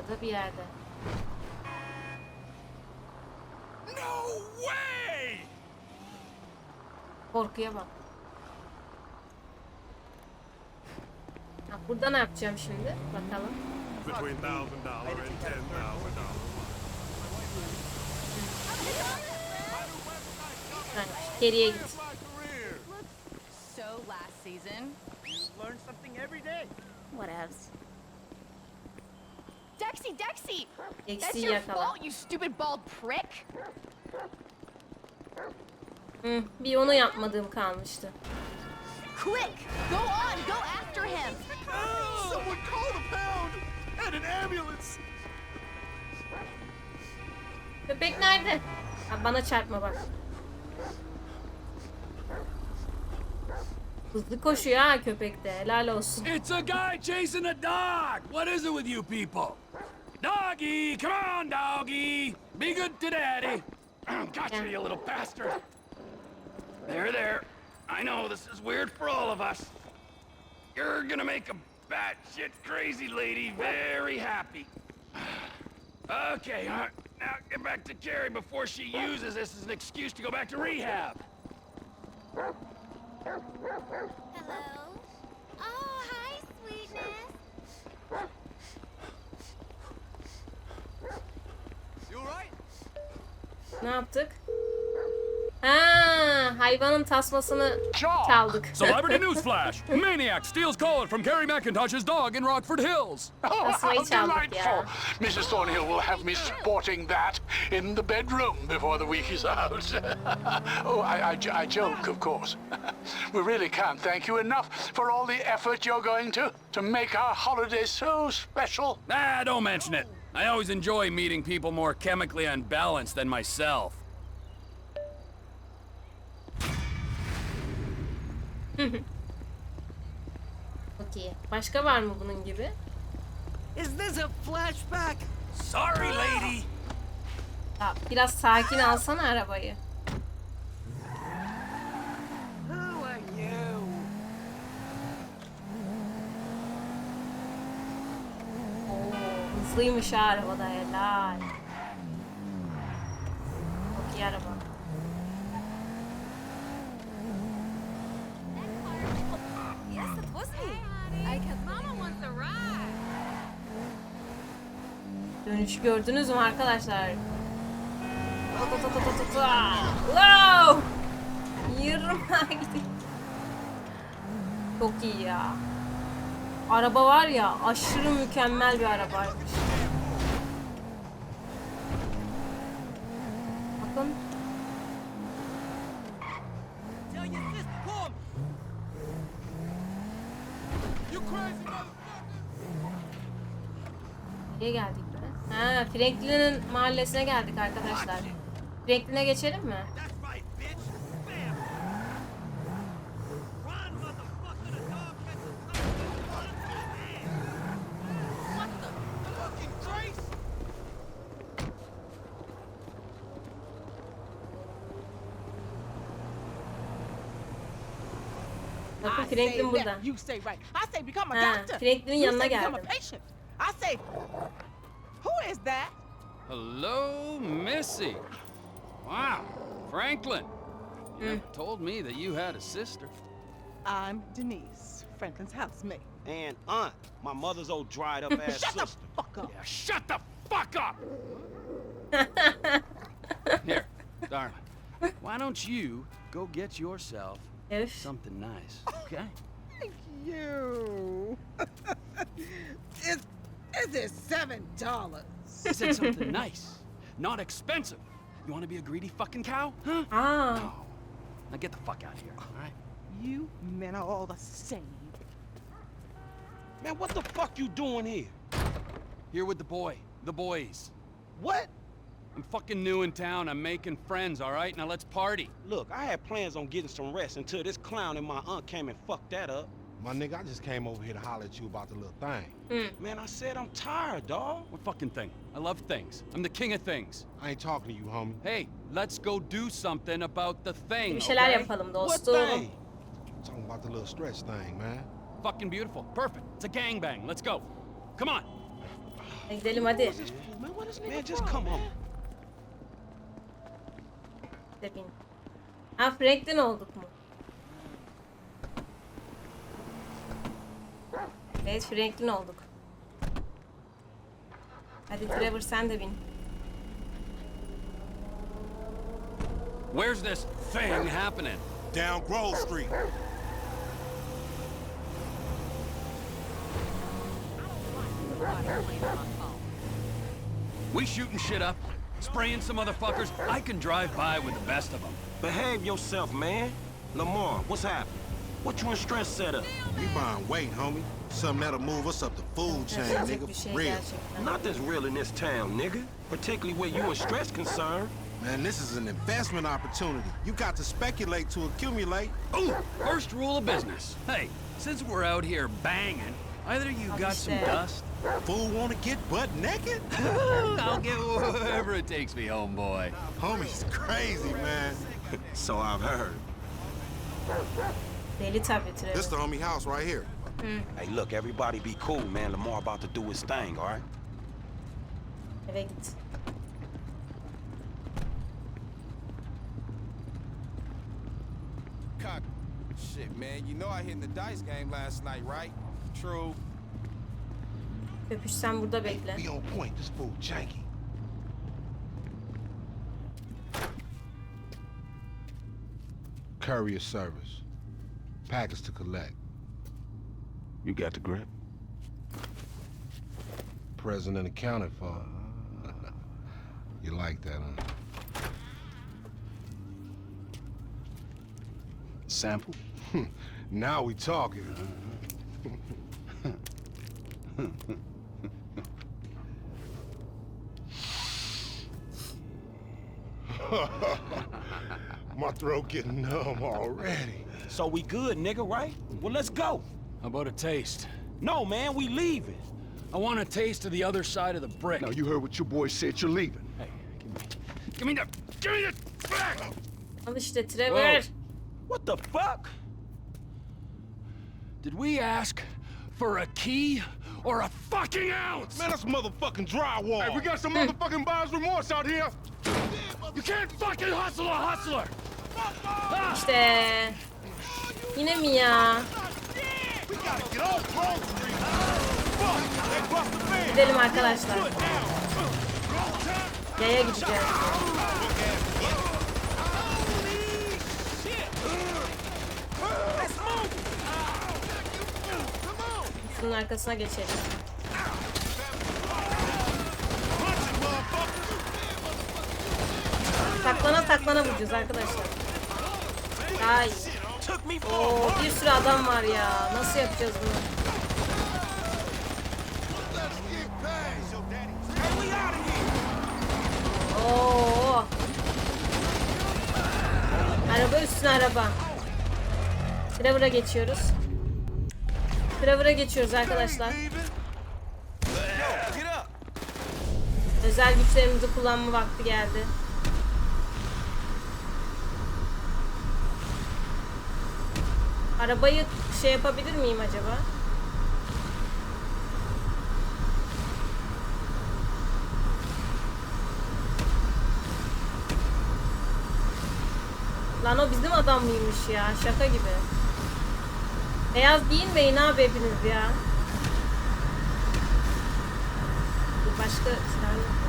arkada bir yerde. No way! Korkuya bak. Ha, burada ne yapacağım şimdi? Bakalım. Between thousand dollar and ten thousand dollar. Ha, geriye git. So last season. Learn something every day. Whatevs. Dexy, Dexy! That's Eksiği your yakala. fault, you stupid bald prick! Hı, bir onu yapmadığım kalmıştı. Quick! Go on, go after him! Someone call the pound and an ambulance. Köpek nerede? Ha, bana çarpma bak. Hızlı koşuyor ha köpek de. Helal olsun. It's a guy chasing a dog. What is it with you people? Doggy, come on, doggy. Be good to daddy. Gotcha, you little bastard. There, there. I know this is weird for all of us. You're gonna make a batshit crazy lady very happy. Okay. Now get back to Carrie before she uses this as an excuse to go back to rehab. Hello. Oh, hi, sweetness. You alright? Ne yaptık? Ha, hayvanın tasmasını çaldık. Celebrity newsflash! Maniac steals collar from Carrie McIntosh's dog in Rockford Hills. Oh, Tasmayı how delightful! ya. Mrs. Thornhill will have me sporting that in the bedroom before the week is out. oh, I, I, I joke, of course. we really can't thank you enough for all the effort you're going to to make our holiday so special. Ah, don't mention it. I always enjoy meeting people more chemically unbalanced than myself. Okey. Başka var mı bunun gibi? Is this a flashback? Sorry, lady. Ya, biraz sakin alsana arabayı. Who are you? Oo, hızlıymış ha arabada helal. Çok iyi araba. Dönüşü gördünüz mü arkadaşlar? Wow! Yırma gidiyor. Çok iyi ya. Araba var ya aşırı mükemmel bir arabaymış. Motherfucker! nereye geldik be? Ha, Franklin'in mahallesine geldik arkadaşlar. Franklin'e geçelim mi? Franklin burada. you say right. I say become a Ha, doctor. Franklin'in you yanına say become a geldim. patient. I say, who is that? Hello, Missy. Wow, Franklin. You never told me that you had a sister. I'm Denise, Franklin's housemate. And aunt, my mother's old dried up ass Shut the sister. fuck up. Yeah, shut the fuck up! Here, darling. Why don't you go get yourself Öf. something nice, okay? Thank you. is, is it seven dollars? I said something nice, not expensive. You want to be a greedy fucking cow? Huh? Aa, No. Now get the fuck out of here, all right? You men are all the same. Man, what the fuck you doing here? Here with the boy, the boys. What? I'm fucking new in town. I'm making friends, all right? Now let's party. Look, I had plans on getting some rest until this clown and my aunt came and fucked that up. My nigga, I just came over here to holler at you about the little thing. Mm. Man, I said I'm tired, dawg. What fucking thing? I love things. I'm the king of things. I ain't talking to you, homie. Hey, let's go do something about the thing. bir şeyler okay? yapalım What thing? I'm talking about the little stretch thing, man. Fucking beautiful. Perfect. It's a gangbang. Let's go. Come on. Gidelim hadi. Man, just come on. De bin. Ha Franklin olduk mu? Evet Franklin olduk. Hadi Trevor sen de bin. Where's this thing happening? Down Grove Street. We shooting shit up? Spraying some motherfuckers? I can drive by with the best of them. Behave yourself, man. Lamar, what's happening? What you and Stress set up? We buying weight, homie. Something that'll move us up the food chain, nigga. For real. gerçekten. Not this real in this town, nigga. Particularly where you and Stress concerned. Man, this is an investment opportunity. You got to speculate to accumulate. Ooh, first rule of business. Hey, since we're out here banging, either you got some dust, Fool wanna get butt naked? I'll get wherever it takes me, homeboy. Homie's crazy, man. So I've heard. Deli tabii Trevor. This the homie house right here. Hey, look, everybody be cool, man. Lamar about to do his thing, all right? Eve git. Cock. Shit, man. You know I hit in the dice game last night, right? True. Öpüş sen burada bekle. Be on point. This fool janky. Courier service. Package to collect. You got the grip? Present and accounted for. you like that, huh? Sample? Now we talking. My throat getting numb already. So we good, nigga, right? Well, let's go. How about a taste? No, man, we leaving. I want a taste of the other side of the brick. Now, you heard what your boy said. You're leaving. Hey, give me, give me the, give me the back! Al işte Trevor. What the fuck? Did we ask for a key or a fucking ounce? Man, that's motherfucking drywall. Hey, we got some hmm. motherfucking buyer's remorse out here. You can't fucking hustle a hustler! İşte. Yine mi ya? Gidelim arkadaşlar. Yaya gideceğiz. Şunun arkasına geçelim. Taklana vuracağız arkadaşlar. Ay. Oo, bir sürü adam var ya. Nasıl yapacağız bunu? Oo. Araba üstüne araba. Trevor'a geçiyoruz. Trevor'a geçiyoruz arkadaşlar. Özel güçlerimizi kullanma vakti geldi. Arabayı şey yapabilir miyim acaba? Lan o bizim adam mıymış ya? Şaka gibi. Beyaz giyinmeyin abi hepiniz ya. Başka silah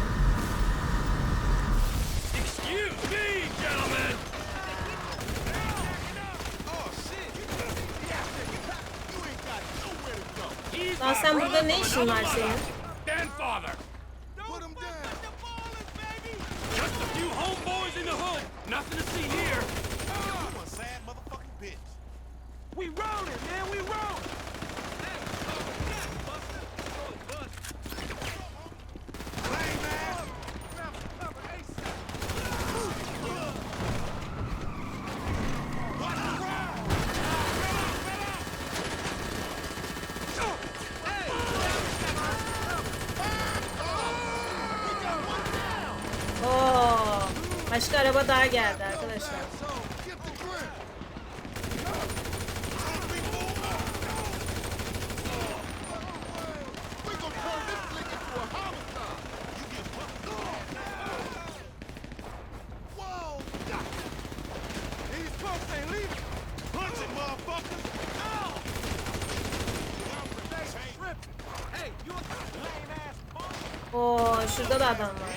Lan sen burada ne işin var senin? Grandfather! Put him down. Just daha geldi arkadaşlar. Oo şurada da adam var.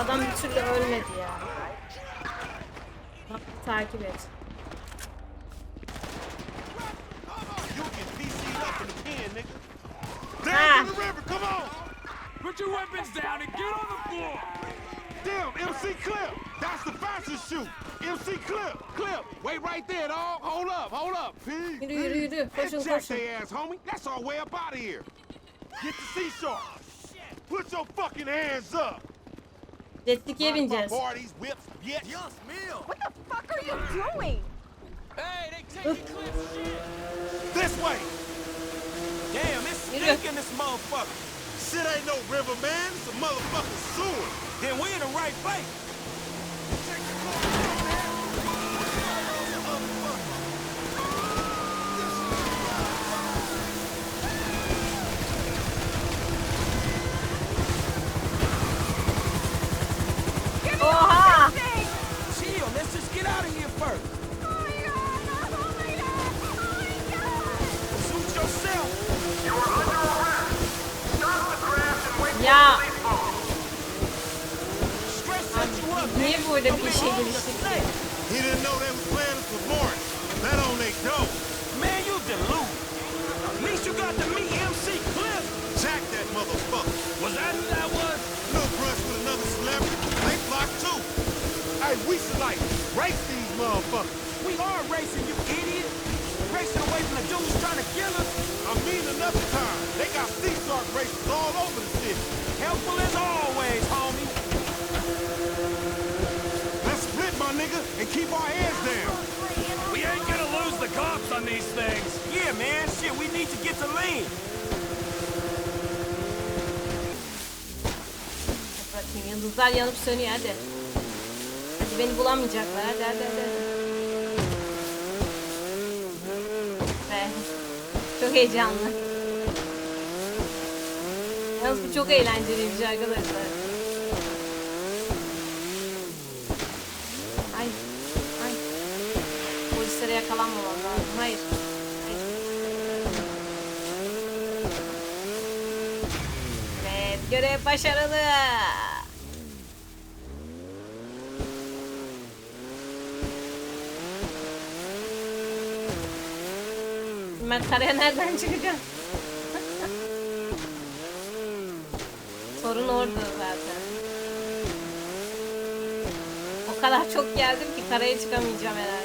Adam bir türlü ölmedi ya. Bak, takip et. You get PC'd up in the pen, nigga. Ah. Down to the river, come on! Put your weapons down and get on the floor. Damn, MC Clip! That's the fastest shoot! MC Clip! Clip! Wait right there, dog! Hold up, hold up! P, Yürü yürü yürü. Koşun Jack koşun. they ass, homie! That's our way up out of here! Get the C-sharp! Put your fucking hands up! Jet ski'ye bineceğiz. This way! Damn, it's stinking this motherfucker. Shit ain't no river, man. It's a motherfucking sewer. Then we in the right place. He didn't know they was planning for Lawrence. That on they dough. Man, you deluded. At least you got to meet MC Cliff. Jack that motherfucker. Was that who that was? No brush with another celebrity. They block too. Hey, we should like race these motherfuckers. We are racing, you idiot. Racing away from the dudes trying to kill us. I mean another time. They got sea shark races all over the city. Helpful as always, and keep our heads down. We ain't gonna lose the cops on these things. Yeah, man, shit, we need to get to lean. Bakayım yıldızlar yanıp sönüyor hadi. Hadi beni bulamayacaklar hadi hadi hadi. hadi. Be. Çok heyecanlı. Yalnız bu çok eğlenceliymiş arkadaşlar. Yakalanmamam lazım. Hayır. Hayır. Evet, görev başarılı. Ben karaya nereden çıkacağım? Sorun orada zaten. O kadar çok geldim ki karaya çıkamayacağım herhalde.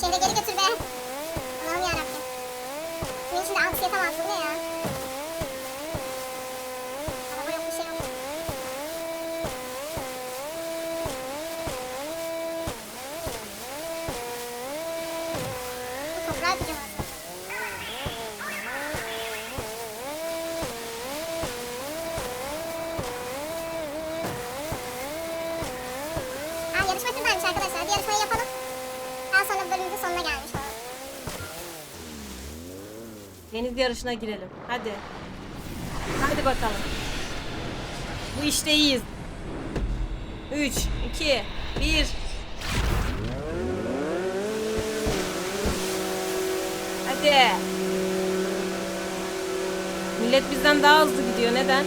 Şimdi geri sonuna gelmiş olalım. Deniz yarışına girelim. Hadi. Hadi bakalım. Bu işte iyiyiz. 3, 2, 1. Hadi. Millet bizden daha hızlı gidiyor. Neden?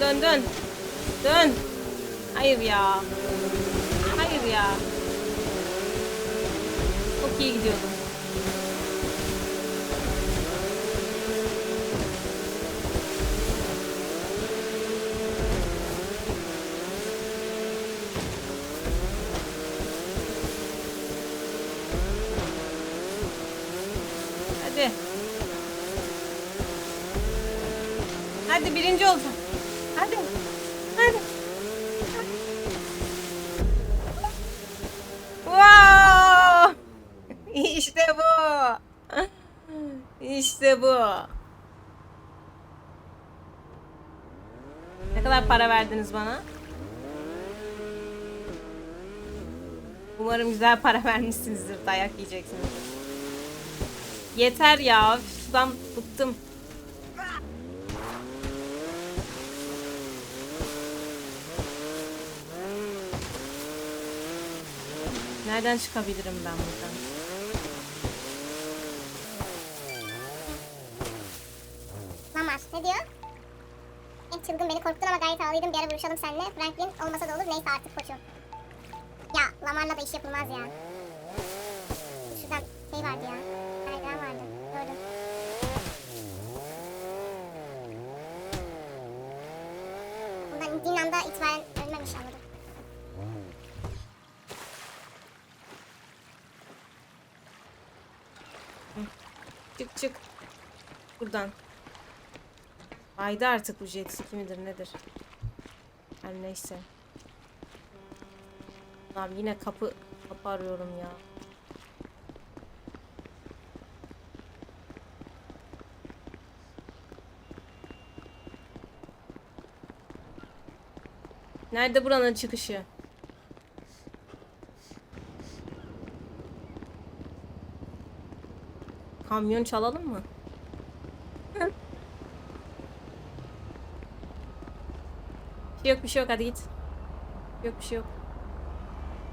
Dön dön dön. Hayır ya. Hayır ya. Çok iyi gidiyordum. Ne kadar para verdiniz bana? Umarım güzel para vermişsinizdir. Dayak yiyeceksiniz. Yeter ya. Şuradan bıktım. Nereden çıkabilirim ben buradan? Çılgın beni korkuttun ama gayet havalıydım. Bir ara buluşalım seninle. Franklin olmasa da olur. Neyse artık koçum. Ya Lamar'la da iş yapılmaz ya. Şuradan şey vardı ya. Kaydıran vardı. Gördüm. Bundan indiğin anda itibaren ölmemiş anladım. Çık çık. Buradan. Ayda artık bu jet ski midir nedir? Her neyse. Tamam yine kapı kapı arıyorum ya. Nerede buranın çıkışı? Kamyon çalalım mı? Şey yok bir şey yok hadi git. Yok bir şey yok.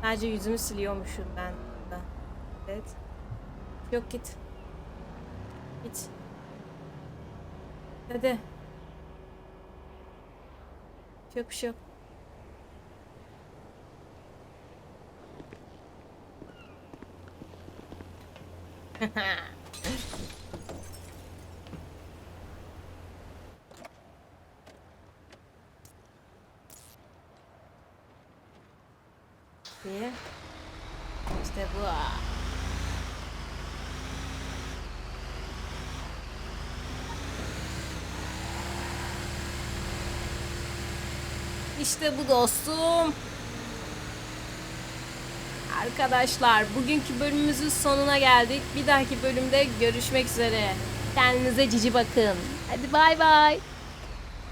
Sadece yüzümü siliyormuşum ben da. Evet. Yok git. Git. Hadi. Yok bir şey yok. diye. İşte bu. İşte bu dostum. Arkadaşlar bugünkü bölümümüzün sonuna geldik. Bir dahaki bölümde görüşmek üzere. Kendinize cici bakın. Hadi bay bay.